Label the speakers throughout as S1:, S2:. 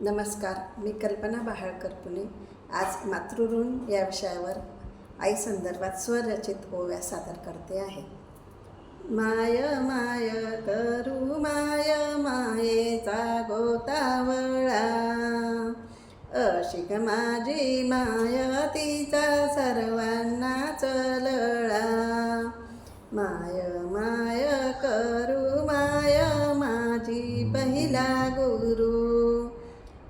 S1: नमस्कार मी कल्पना बहाळकर पुणे. आज मातृऋण या विषयावर आई संदर्भात स्वरचित ओव्या सादर करते आहे. माय माय करू माय मायेचा गोतावळा अशिक माझी माय तिचा सर्वांना चलळा. माय माय करू माय माझी पहिला गुरु.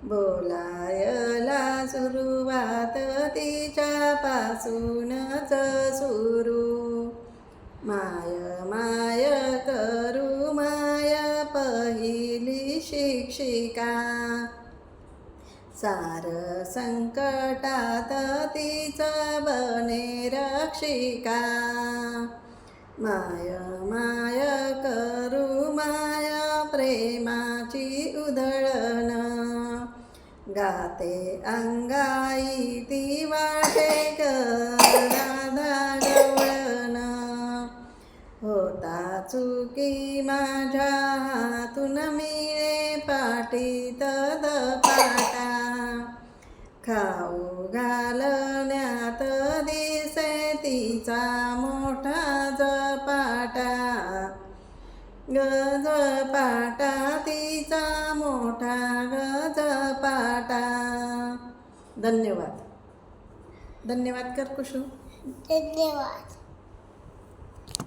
S1: बोलायला सुरुवात तिच्या पासूनच सुरू. माय माय करू माय पहिली शिक्षिका. सार संकटात तिचं बने रक्षिका. माय माय करू माय प्रेमाची उधळ गाते अंगाई ती वाटे राधा गवळण होता चुकी माझ्या हातून मिळे पाटीत पाटा खाऊ घालण्यात दिसे तिचा मोठा जपाटा. गजपाटा तिचा मोठा ग धन्यवाद. धन्यवाद कर कुशू
S2: धन्यवाद.